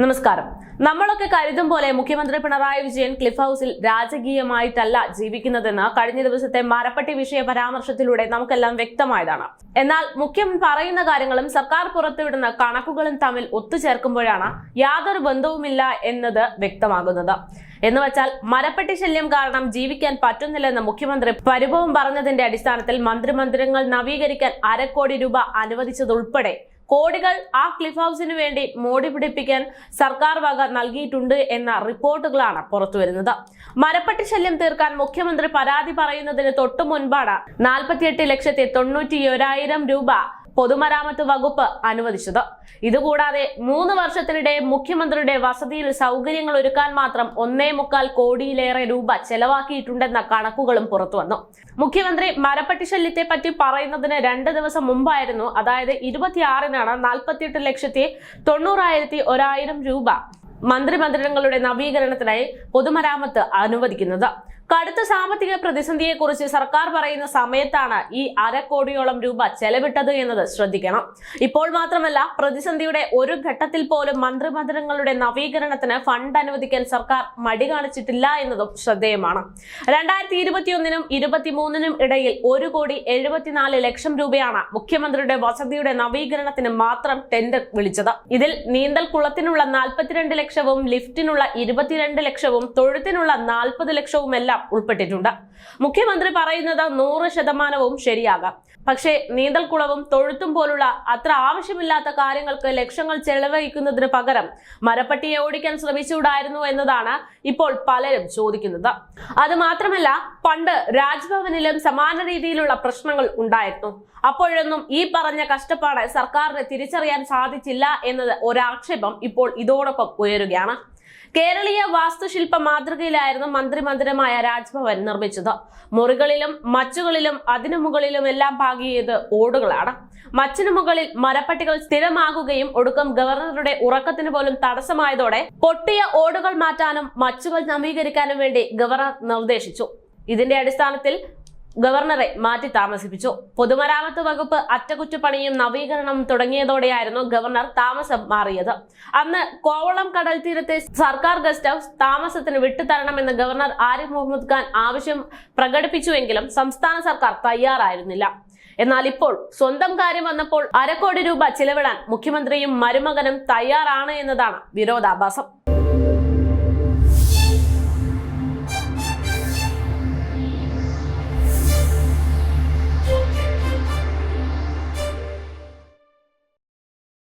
നമസ്കാരം. നമ്മളൊക്കെ കരുതും പോലെ മുഖ്യമന്ത്രി പിണറായി വിജയൻ ക്ലിഫ് ഹൗസിൽ രാജകീയമായിട്ടല്ല ജീവിക്കുന്നതെന്ന് കഴിഞ്ഞ ദിവസത്തെ മരപ്പട്ടി വിഷയ പരാമർശത്തിലൂടെ നമുക്കെല്ലാം വ്യക്തമായതാണ്. എന്നാൽ മുഖ്യം പറയുന്ന കാര്യങ്ങളും സർക്കാർ പുറത്തുവിടുന്ന കണക്കുകളും തമ്മിൽ ഒത്തുചേർക്കുമ്പോഴാണ് യാതൊരു ബന്ധവുമില്ല എന്നത് വ്യക്തമാകുന്നത്. എന്ന് വെച്ചാൽ മരപ്പെട്ടി ശല്യം കാരണം ജീവിക്കാൻ പറ്റുന്നില്ലെന്ന് മുഖ്യമന്ത്രി പരിഭവം പറഞ്ഞതിന്റെ അടിസ്ഥാനത്തിൽ മന്ത്രിമന്ദിരങ്ങൾ നവീകരിക്കാൻ അരക്കോടി രൂപ അനുവദിച്ചതുൾപ്പെടെ കോടികൾ ആ ക്ലിഫ് ഹൗസിന് വേണ്ടി മോടി പിടിപ്പിക്കാൻ സർക്കാർ വക നൽകിയിട്ടുണ്ട് എന്ന റിപ്പോർട്ടുകളാണ് പുറത്തുവരുന്നത് മരപ്പട്ടി ശല്യം തീർക്കാൻ മുഖ്യമന്ത്രി പരാതി പറയുന്നതിന് തൊട്ടു മുൻപാണ് നാൽപ്പത്തിയെട്ട് ലക്ഷത്തി തൊണ്ണൂറ്റി രൂപ പൊതുമരാമത്ത് വകുപ്പ് അനുവദിച്ചത്. ഇതുകൂടാതെ മൂന്ന് വർഷത്തിനിടെ മുഖ്യമന്ത്രിയുടെ വസതിയിൽ സൗകര്യങ്ങൾ ഒരുക്കാൻ മാത്രം ഒന്നേ മുക്കാൽ കോടിയിലേറെ രൂപ ചെലവാക്കിയിട്ടുണ്ടെന്ന കണക്കുകളും പുറത്തുവന്നു മുഖ്യമന്ത്രി മരപ്പട്ടി ശല്യത്തെ പറ്റി പറയുന്നതിന് രണ്ട് ദിവസം മുമ്പായിരുന്നു. അതായത് ഇരുപത്തിയാറിനാണ് നാൽപ്പത്തിയെട്ട് ലക്ഷത്തി തൊണ്ണൂറായിരത്തി ഒരായിരം രൂപ മന്ത്രിമന്ദിരങ്ങളുടെ നവീകരണത്തിനായി പൊതുമരാമത്ത് അനുവദിക്കുന്നത്. കടുത്ത സാമ്പത്തിക പ്രതിസന്ധിയെക്കുറിച്ച് സർക്കാർ പറയുന്ന സമയത്താണ് ഈ അരക്കോടിയോളം രൂപ ചെലവിട്ടത് എന്നത് ശ്രദ്ധിക്കണം. ഇപ്പോൾ മാത്രമല്ല പ്രതിസന്ധിയുടെ ഒരു ഘട്ടത്തിൽ പോലും മന്ത്രിമന്ദിരങ്ങളുടെ നവീകരണത്തിന് ഫണ്ട് അനുവദിക്കാൻ സർക്കാർ മടി കാണിച്ചിട്ടില്ല എന്നതും ശ്രദ്ധേയമാണ്. രണ്ടായിരത്തി ഇരുപത്തിയൊന്നിനും ഇരുപത്തിമൂന്നിനും ഇടയിൽ ഒരു കോടി എഴുപത്തിനാല് ലക്ഷം രൂപയാണ് മുഖ്യമന്ത്രിയുടെ വസതിയുടെ നവീകരണത്തിന് മാത്രം ടെൻഡർ വിളിച്ചത്. ഇതിൽ നീന്തൽ കുളത്തിനുള്ള നാൽപ്പത്തിരണ്ട് ലക്ഷവും ലിഫ്റ്റിനുള്ള ഇരുപത്തിരണ്ട് ലക്ഷവും തൊഴുത്തിനുള്ള നാൽപ്പത് ലക്ഷവും എല്ലാം ഉൾപ്പെട്ടിട്ടുണ്ട്. മുഖ്യമന്ത്രി പറയുന്നത് നൂറ് ശതമാനവും ശരിയാകാം. പക്ഷേ നീന്തൽക്കുളവും തൊഴുത്തും പോലുള്ള അത്ര ആവശ്യമില്ലാത്ത കാര്യങ്ങൾക്ക് ലക്ഷങ്ങൾ ചെലവഴിക്കുന്നതിന് പകരം മരപ്പട്ടിയെ ഓടിക്കാൻ ശ്രമിച്ചുകൂടായിരുന്നു എന്നതാണ് ഇപ്പോൾ പലരും ചോദിക്കുന്നത്. അത് മാത്രമല്ല പണ്ട് രാജ്ഭവനിലും സമാന രീതിയിലുള്ള പ്രശ്നങ്ങൾ ഉണ്ടായിരുന്നു. അപ്പോഴൊന്നും ഈ പറഞ്ഞ കഷ്ടപ്പാട് സർക്കാരിന് തിരിച്ചറിയാൻ സാധിച്ചില്ല എന്നത് ഒരാക്ഷേപം ഇപ്പോൾ ഇതോടൊപ്പം ഉയരുകയാണ് കേരളീയ വാസ്തുശില്പ മാതൃകയിലായിരുന്നു മന്ത്രിമന്ദിരമായ രാജ്ഭവൻ നിർമ്മിച്ചത്. മുറികളിലും മച്ചുകളിലും അതിനു മുകളിലും എല്ലാം പാകിയത് ഓടുകളാണ്. മച്ചിനു മുകളിൽ മരപ്പട്ടികൾ സ്ഥിരമാകുകയും ഒടുക്കം ഗവർണറുടെ ഉറക്കത്തിന് പോലും തടസ്സമായതോടെ പൊട്ടിയ ഓടുകൾ മാറ്റാനും മച്ചുകൾ നവീകരിക്കാനും വേണ്ടി ഗവർണർ നിർദ്ദേശിച്ചു. ഇതിന്റെ അടിസ്ഥാനത്തിൽ ഗവർണറെ മാറ്റി താമസിപ്പിച്ചു. പൊതുമരാമത്ത് വകുപ്പ് അറ്റകുറ്റപ്പണിയും നവീകരണം തുടങ്ങിയതോടെയായിരുന്നു ഗവർണർ താമസം മാറിയത്. അന്ന് കോവളം കടൽ തീരത്തെ സർക്കാർ ഗസ്റ്റ് ഹൗസ് താമസത്തിന് വിട്ടുതരണമെന്ന് ഗവർണർ ആരിഫ് മുഹമ്മദ് ഖാൻ ആവശ്യം പ്രകടിപ്പിച്ചുവെങ്കിലും സംസ്ഥാന സർക്കാർ തയ്യാറായിരുന്നില്ല. എന്നാൽ ഇപ്പോൾ സ്വന്തം കാര്യം വന്നപ്പോൾ അരക്കോടി രൂപ ചിലവിടാൻ മുഖ്യമന്ത്രിയും മരുമകനും തയ്യാറാണ് എന്നതാണ് വിരോധാഭാസം.